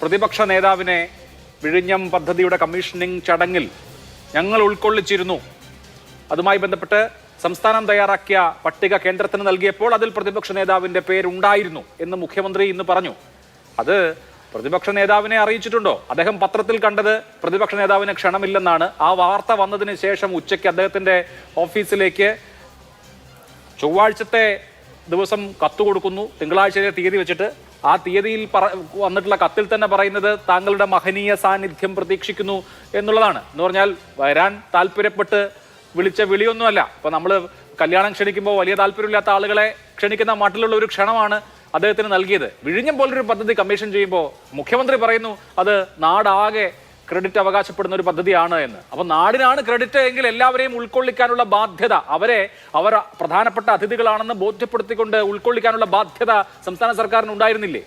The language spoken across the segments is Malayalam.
പ്രതിപക്ഷ നേതാവിനെ വിഴിഞ്ഞം പദ്ധതിയുടെ കമ്മീഷനിങ് ചടങ്ങിൽ ഞങ്ങൾ ഉൾക്കൊള്ളിച്ചിരുന്നു. അതുമായി ബന്ധപ്പെട്ട് സംസ്ഥാനം തയ്യാറാക്കിയ പട്ടിക കേന്ദ്രത്തിന് നൽകിയപ്പോൾ അതിൽ പ്രതിപക്ഷ നേതാവിന്റെ പേരുണ്ടായിരുന്നു എന്ന് മുഖ്യമന്ത്രി ഇന്ന് പറഞ്ഞു. അത് പ്രതിപക്ഷ നേതാവിനെ അറിയിച്ചിട്ടുണ്ടോ? അദ്ദേഹം പത്രത്തിൽ കണ്ടത് പ്രതിപക്ഷ നേതാവിന് ക്ഷണമില്ലെന്നാണ്. ആ വാർത്ത വന്നതിന് ശേഷം ഉച്ചയ്ക്ക് അദ്ദേഹത്തിന്റെ ഓഫീസിലേക്ക് ചൊവ്വാഴ്ചത്തെ ദിവസം കത്തു കൊടുക്കുന്നു. തിങ്കളാഴ്ചയിലെ തീയതി വെച്ചിട്ട് ആ തീയതിയിൽ വന്നിട്ടുള്ള കത്തിൽ തന്നെ പറയുന്നത് താങ്കളുടെ മഹനീയ സാന്നിധ്യം പ്രതീക്ഷിക്കുന്നു എന്നുള്ളതാണ്. എന്ന് പറഞ്ഞാൽ വരാൻ താല്പര്യപ്പെട്ട് വിളിച്ച വിളിയൊന്നുമല്ല. ഇപ്പൊ നമ്മൾ കല്യാണം ക്ഷണിക്കുമ്പോൾ വലിയ താല്പര്യമില്ലാത്ത ആളുകളെ ക്ഷണിക്കുന്ന മട്ടിലുള്ള ഒരു ക്ഷണമാണ് അദ്ദേഹത്തിന് നൽകിയത്. വിഴിഞ്ഞം പോലൊരു പദ്ധതി കമ്മീഷൻ ചെയ്യുമ്പോൾ മുഖ്യമന്ത്രി പറയുന്നു അത് നാടാകെ ക്രെഡിറ്റ് അവകാശപ്പെടുന്ന ഒരു പദ്ധതിയാണ് എന്ന്. അപ്പൊ നാടിനാണ് ക്രെഡിറ്റ് എങ്കിൽ എല്ലാവരെയും ഉൾക്കൊള്ളിക്കാനുള്ള ബാധ്യത. അവരെ അവർ പ്രധാനപ്പെട്ട അതിഥികളാണെന്ന് ബോധ്യപ്പെടുത്തിക്കൊണ്ട് ഉൾക്കൊള്ളിക്കാനുള്ള ബാധ്യത സംസ്ഥാന സർക്കാരിന് ഉണ്ടായിരുന്നില്ലേ?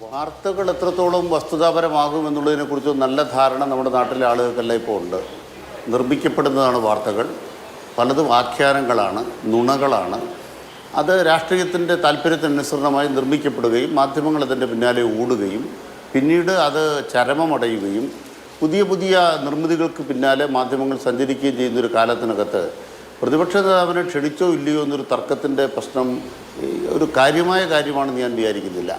വാർത്തകൾ എത്രത്തോളം വസ്തുതാപരമാകും എന്നുള്ളതിനെക്കുറിച്ച് നല്ല ധാരണ നമ്മുടെ നാട്ടിലെ ആളുകൾക്കെല്ലാം ഇപ്പോൾ ഉണ്ട്. നിർമ്മിക്കപ്പെടുന്നതാണ് വാർത്തകൾ. പലതും ആഖ്യാനങ്ങളാണ് നുണകളാണ്. അത് രാഷ്ട്രീയത്തിന്റെ താല്പര്യത്തിനനുസൃതമായി നിർമ്മിക്കപ്പെടുകയും മാധ്യമങ്ങൾ അതിന്റെ പിന്നാലെ ഓടുകയും പിന്നീട് അത് ചരമമടയുകയും പുതിയ പുതിയ നിർമ്മിതികൾക്ക് പിന്നാലെ മാധ്യമങ്ങൾ സഞ്ചരിക്കുകയും ചെയ്യുന്നൊരു കാലത്തിനകത്ത് പ്രതിപക്ഷ നേതാവിനെ ക്ഷണിച്ചോ ഇല്ലയോ എന്നൊരു തർക്കത്തിന്റെ പ്രശ്നം ഒരു കാര്യമായ കാര്യമാണെന്ന് ഞാൻ വിചാരിക്കുന്നില്ല.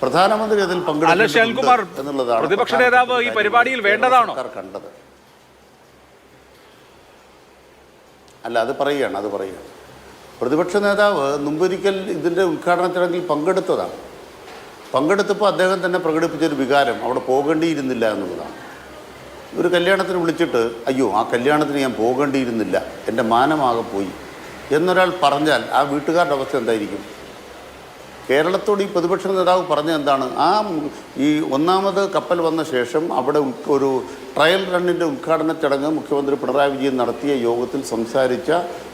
പ്രധാനമന്ത്രി അതിൽ പങ്കെടുക്കുന്നുണ്ട് എന്നുള്ളതാണ് പ്രതിപക്ഷ നേതാവ് ഈ പരിപാടിയിൽ വേണ്ടതാണോ? കണ്ടത്. അല്ല അത് പറയുകയാണ് അത് പറയുകയാണ്. പ്രതിപക്ഷ നേതാവ് മുമ്പൊരിക്കൽ ഇതിന്റെ ഉദ്ഘാടന ചടങ്ങിൽ പങ്കെടുത്തതാണ്. പങ്കെടുത്തപ്പോൾ അദ്ദേഹം തന്നെ പ്രകടിപ്പിച്ചൊരു വികാരം അവിടെ പോകേണ്ടിയിരുന്നില്ല എന്നുള്ളതാണ്. ഒരു കല്യാണത്തിന് വിളിച്ചിട്ട് അയ്യോ ആ കല്യാണത്തിന് ഞാൻ പോകേണ്ടിയിരുന്നില്ല എന്റെ മാനമാകെ പോയി. എന്നൊരാൾ പറഞ്ഞാൽ ആ വീട്ടുകാരുടെ അവസ്ഥ എന്തായിരിക്കും? കേരളത്തോട് ഈ പ്രതിപക്ഷ നേതാവ് പറഞ്ഞ എന്താണ്? ആ ഈ ഒന്നാമത് കപ്പൽ വന്ന ശേഷം അവിടെ ഒരു ട്രയൽ റണ്ണിന്റെ ഉദ്ഘാടന ചടങ്ങ് മുഖ്യമന്ത്രി പിണറായി വിജയൻ നടത്തിയ യോഗത്തിൽ സംസാരിച്ച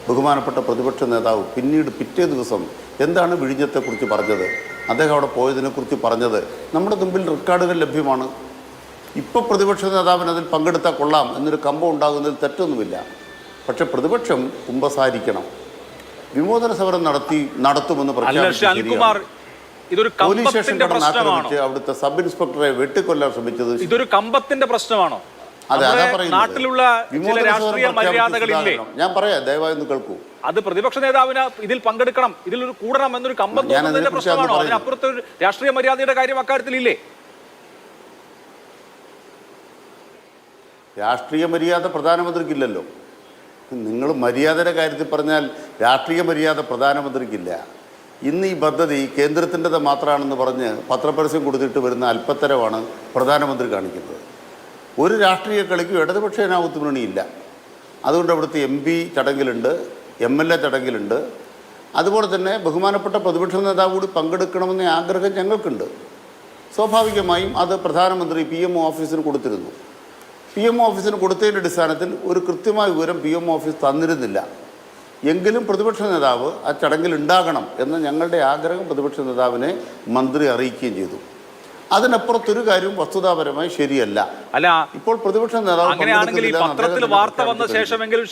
ബഹുമാനപ്പെട്ട പ്രതിപക്ഷ നേതാവ് പിന്നീട് പിറ്റേ ദിവസം എന്താണ് വിഴിഞ്ഞത്തെക്കുറിച്ച് പറഞ്ഞത്? അദ്ദേഹം അവിടെ പോയതിനെക്കുറിച്ച് പറഞ്ഞത്. നമ്മുടെ മുമ്പിൽ റെക്കോർഡുകൾ ലഭ്യമാണ്. ഇപ്പോൾ പ്രതിപക്ഷ നേതാവിന് അതിൽ പങ്കെടുത്താൽ കൊള്ളാം. എന്നൊരു കമ്പം ഉണ്ടാകുന്നതിൽ തെറ്റൊന്നുമില്ല. പക്ഷെ പ്രതിപക്ഷം കുമ്പസാരിക്കണം. വിമോചന സമരം നടത്തി നടത്തുമെന്ന് പ്രഖ്യാപിച്ചു ഇതൊരു പോലീസ് പ്രശ്നമാണോ? ആക്രമിച്ച് അവിടുത്തെ സബ് ഇൻസ്പെക്ടറെ വെട്ടിക്കൊല്ലാൻ ശ്രമിച്ചത് ഇതൊരു കമ്പത്തിന്റെ പ്രശ്നമാണോ? നാട്ടിലുള്ള രാഷ്ട്രീയ മര്യാദകളില്ലേ? ഞാൻ പറയാം ദയവായി ഒന്ന് കേൾക്കൂ. അത് പ്രതിപക്ഷ നേതാവിന് ഇതിൽ പങ്കെടുക്കണം. ഇതിൽ ഒരു കൂടണം എന്നൊരു കമ്പം തോന്നുന്നതിന്റെ പ്രശ്നമാണോ? അതിനപ്പുറത്തെ ഒരു രാഷ്ട്രീയ മര്യാദയുടെ കാര്യം അക്കാര്യത്തിൽ ഇല്ലേ രാഷ്ട്രീയ മര്യാദ പ്രധാനമന്ത്രിക്കില്ലല്ലോ. നിങ്ങൾ മര്യാദയുടെ കാര്യത്തിൽ പറഞ്ഞാൽ രാഷ്ട്രീയ മര്യാദ പ്രധാനമന്ത്രിക്കില്ല. ഇന്ന് ഈ പദ്ധതി കേന്ദ്രത്തിന്റെത് മാത്രമാണെന്ന് പറഞ്ഞ് പത്രപരസ്യം കൊടുത്തിട്ട് വരുന്ന അല്പത്തരമാണ് പ്രധാനമന്ത്രി കാണിക്കുന്നത്. ഒരു രാഷ്ട്രീയ കളിക്കും ഇടതുപക്ഷ ജനാധിപത്യ മുന്നണിയില്ല. അതുകൊണ്ട് അവിടുത്തെ എം പി ചടങ്ങിലുണ്ട് എം എൽ എ ചടങ്ങിലുണ്ട്. അതുപോലെ തന്നെ ബഹുമാനപ്പെട്ട പ്രതിപക്ഷ നേതാവ് കൂടി പങ്കെടുക്കണമെന്ന ആഗ്രഹം ഞങ്ങൾക്കുണ്ട്. സ്വാഭാവികമായും അത് പ്രധാനമന്ത്രി പി എം ഓഫീസിന് കൊടുത്തിരുന്നു. പി എം ഓഫീസിന് കൊടുത്തതിന്റെ അടിസ്ഥാനത്തിൽ ഒരു കൃത്യമായ വിവരം പി എം ഓഫീസ് തന്നിരുന്നില്ല. എങ്കിലും പ്രതിപക്ഷ നേതാവ് ആ ചടങ്ങിൽ ഉണ്ടാകണം എന്ന ഞങ്ങളുടെ ആഗ്രഹം പ്രതിപക്ഷ നേതാവിനെ മന്ത്രി അറിയിക്കുകയും ചെയ്തു. അതിനപ്പുറത്തൊരു കാര്യവും വസ്തുതാപരമായി ശരിയല്ല. അല്ല ഇപ്പോൾ പ്രതിപക്ഷ നേതാവ് പത്രത്തിൽ വാർത്ത വന്ന ശേഷമെങ്കിലും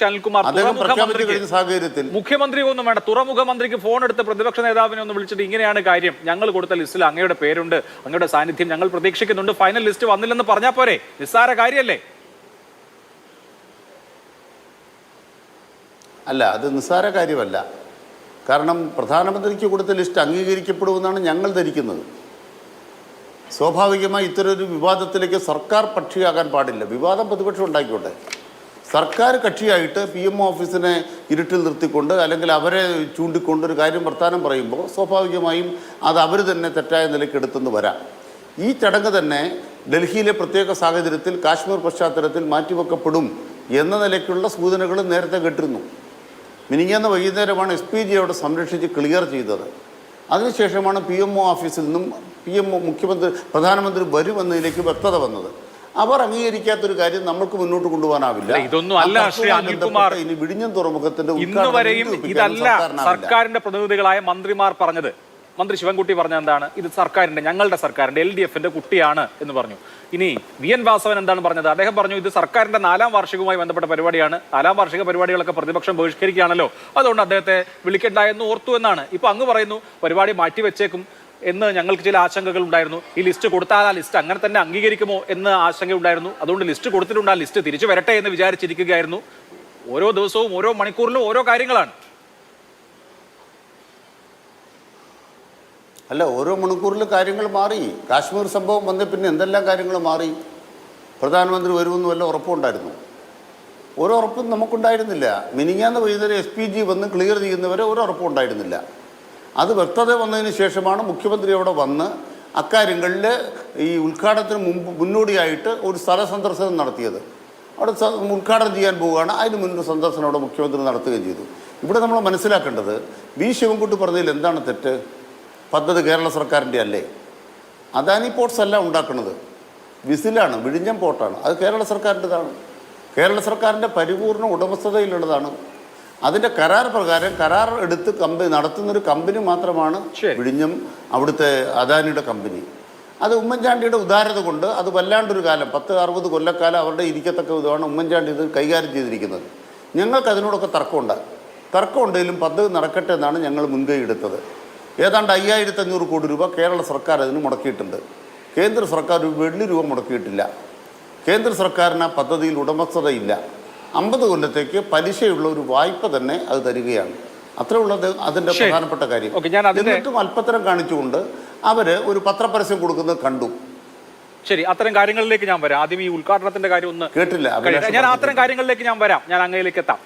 കഴിഞ്ഞ സാഹചര്യത്തിൽ. മുഖ്യമന്ത്രി ഒന്നും വേണ്ട തുറമുഖ മന്ത്രിക്ക് ഫോൺ എടുത്ത് പ്രതിപക്ഷ നേതാവിനെ ഒന്ന് വിളിച്ചിട്ട് ഇങ്ങനെയാണ് കാര്യം. ഞങ്ങൾ കൊടുത്ത ലിസ്റ്റിൽ അങ്ങയുടെ പേരുണ്ട് അങ്ങയുടെ സാന്നിധ്യം ഞങ്ങൾ പ്രതീക്ഷിക്കുന്നുണ്ട്. ഫൈനൽ ലിസ്റ്റ് വന്നില്ലെന്ന് പറഞ്ഞാൽ പോരെ? നിസ്സാര കാര്യമല്ലേ അല്ല അത് നിസ്സാര കാര്യമല്ല. കാരണം പ്രധാനമന്ത്രിക്ക് കൊടുത്ത ലിസ്റ്റ് അംഗീകരിക്കപ്പെടുമെന്നാണ് ഞങ്ങൾ ധരിക്കുന്നത്. സ്വാഭാവികമായി ഇത്തരമൊരു വിവാദത്തിലേക്ക് സർക്കാർ പക്ഷിയാകാൻ പാടില്ല. വിവാദം പ്രതിപക്ഷം ഉണ്ടാക്കിക്കോട്ടെ. സർക്കാർ കക്ഷിയായിട്ട് പി എം ഓഫീസിനെ ഇരുട്ടിൽ നിർത്തിക്കൊണ്ട് അല്ലെങ്കിൽ അവരെ ചൂണ്ടിക്കൊണ്ട് ഒരു കാര്യം വർത്താനം പറയുമ്പോൾ സ്വാഭാവികമായും അത് അവർ തന്നെ തെറ്റായ നിലയ്ക്ക് എടുത്തെന്ന് വരാം. ഈ ചടങ്ങ് തന്നെ ഡൽഹിയിലെ പ്രത്യേക സാഹചര്യത്തിൽ കാശ്മീർ പശ്ചാത്തലത്തിൽ മാറ്റിവെക്കപ്പെടും എന്ന നിലയ്ക്കുള്ള സൂചനകൾ നേരത്തെ കേട്ടിരുന്നു. മിനിങ്ങാന്ന് വൈകുന്നേരമാണ് എസ് പി ജി അവിടെ സംരക്ഷിച്ച് ക്ലിയർ ചെയ്തത്. അതിനുശേഷമാണ് പി എം ഒ ഓഫീസിൽ നിന്നും പി എം മുഖ്യമന്ത്രി പ്രധാനമന്ത്രി വരുമെന്നതിലേക്ക് വ്യക്തത വന്നത്. അവർ അംഗീകരിക്കാത്തൊരു കാര്യം നമുക്ക് മുന്നോട്ട് കൊണ്ടുപോകാനാവില്ല. ഇതൊന്നും അല്ല, ശ്രീ അനിൽകുമാർ. ഇനി വിഴിഞ്ഞം തുറമുഖത്തിന്റെ ഇന്ന് ഉദ്ഘാടനം വരെയും നീട്ടിവെക്കാനും ഇതല്ല സർക്കാരിന്റെ പ്രതിനിധികളായ മന്ത്രിമാർ പറഞ്ഞത്. മന്ത്രി ശിവൻകുട്ടി പറഞ്ഞ എന്താണ്? ഇത് സർക്കാരിന്റെ ഞങ്ങളുടെ സർക്കാരിന്റെ എൽ ഡി എഫിന്റെ കുട്ടിയാണ് എന്ന് പറഞ്ഞു. ഇനി വി എൻ വാസവൻ എന്താണ് പറഞ്ഞത്? അദ്ദേഹം പറഞ്ഞു ഇത് സർക്കാരിന്റെ നാലാം വാർഷികവുമായി ബന്ധപ്പെട്ട പരിപാടിയാണ്. നാലാം വാർഷിക പരിപാടികളൊക്കെ പ്രതിപക്ഷം ബഹിഷ്കരിക്കുകയാണല്ലോ. അതുകൊണ്ട് അദ്ദേഹത്തെ വിളിക്കേണ്ട എന്ന് ഓർത്തു എന്നാണ്. ഇപ്പൊ അങ്ങ് പറയുന്നു പരിപാടി മാറ്റിവെച്ചേക്കും. എന്ന് ഞങ്ങൾക്ക് ചില ആശങ്കകൾ ഉണ്ടായിരുന്നു. ഈ ലിസ്റ്റ് കൊടുത്താൽ ആ ലിസ്റ്റ് അങ്ങനെ തന്നെ അംഗീകരിക്കുമോ എന്ന് ആശങ്ക ഉണ്ടായിരുന്നു. അതുകൊണ്ട് ലിസ്റ്റ് കൊടുത്തിട്ടുണ്ട്. ആ ലിസ്റ്റ് തിരിച്ചു വരട്ടെ എന്ന് വിചാരിച്ചിരിക്കുകയായിരുന്നു. ഓരോ ദിവസവും ഓരോ മണിക്കൂറിലും ഓരോ കാര്യങ്ങളാണ്. അല്ല ഓരോ മണിക്കൂറിലും കാര്യങ്ങൾ മാറി. കാശ്മീർ സംഭവം വന്ന പിന്നെ എന്തെല്ലാം കാര്യങ്ങൾ മാറി? പ്രധാനമന്ത്രി വരുമെന്ന് വല്ല ഉറപ്പുണ്ടായിരുന്നു ഓരോ ഉറപ്പും നമുക്കുണ്ടായിരുന്നില്ല. മിനിങ്ങാന്ന് വൈകുന്നേരം എസ് പി ജി വന്ന് ക്ലിയർ ചെയ്യുന്നവരെ ഒരു ഉറപ്പും ഉണ്ടായിരുന്നില്ല. അത് വ്യക്തത വന്നതിന് ശേഷമാണ് മുഖ്യമന്ത്രി അവിടെ വന്ന് അക്കാര്യങ്ങളിൽ ഈ ഉദ്ഘാടനത്തിന് മുമ്പ് മുന്നോടിയായിട്ട് ഒരു സ്ഥല സന്ദർശനം നടത്തിയത്. അവിടെ ഉദ്ഘാടനം ചെയ്യാൻ പോവുകയാണ്. അതിന് മുൻപ് സന്ദർശനം അവിടെ മുഖ്യമന്ത്രി നടത്തുകയും ചെയ്തു. ഇവിടെ നമ്മൾ മനസ്സിലാക്കേണ്ടത് വി ശിവൻകുട്ടി പറഞ്ഞതിൽ എന്താണ് തെറ്റ്? പദ്ധതി കേരള സർക്കാരിന്റെ അല്ലേ? അദാനി പോർട്സ് അല്ല ഉണ്ടാക്കുന്നത്. വിസിലാണ് വിഴിഞ്ഞം പോർട്ടാണ് അത് കേരള സർക്കാരിന്റെതാണ്. കേരള സർക്കാരിന്റെ പരിപൂർണ ഉടമസ്ഥതയിലുള്ളതാണ്. അതിന്റെ കരാർ പ്രകാരം കരാർ എടുത്ത് കമ്പനി നടത്തുന്നൊരു കമ്പനി മാത്രമാണ്. വിഴിഞ്ഞം അവിടുത്തെ അദാനിയുടെ കമ്പനി. അത് ഉമ്മൻചാണ്ടിയുടെ ഉദാരത കൊണ്ട് അത് വല്ലാണ്ടൊരു കാലം പത്ത് അറുപത് കൊല്ലക്കാലം അവരുടെ ഇരിക്കത്തക്ക വിധമാണ് ഉമ്മൻചാണ്ടി ഇത് കൈകാര്യം ചെയ്തിരിക്കുന്നത്. ഞങ്ങൾക്ക് അതിനോടൊക്കെ തർക്കമുണ്ട്. തർക്കമുണ്ടെങ്കിലും പദ്ധതി നടക്കട്ടെ എന്നാണ് ഞങ്ങൾ മുൻകൈ എടുത്തത്. ഏതാണ്ട് അയ്യായിരത്തി അഞ്ഞൂറ് കോടി രൂപ കേരള സർക്കാർ അതിന് മുടക്കിയിട്ടുണ്ട്. കേന്ദ്ര സർക്കാർ ഒരു വെള്ളി രൂപ മുടക്കിയിട്ടില്ല. കേന്ദ്ര സർക്കാരിന് ആ പദ്ധതിയിൽ ഉടമസ്ഥതയില്ല. അമ്പത് കൊല്ലത്തേക്ക് പലിശയുള്ള ഒരു വായ്പ തന്നെ അത് തരികയാണ്. അത്രേ ഉള്ളത് അതിന്റെ പ്രധാനപ്പെട്ട കാര്യം. എന്നിട്ടും അല്പത്തരം കാണിച്ചുകൊണ്ട് അവർ ഒരു പത്രപരസ്യം കൊടുക്കുന്നത് കണ്ടു. ശരി അത്തരം കാര്യങ്ങളിലേക്ക് ഞാൻ വരാം. ആദ്യം ഈ ഉദ്ഘാടനത്തിന്റെ കാര്യം ഒന്ന് കേട്ടില്ല. ഞാൻ. അത്തരം കാര്യങ്ങളിലേക്ക് ഞാൻ വരാം. ഞാൻ അങ്ങയിലേക്ക് എത്താം.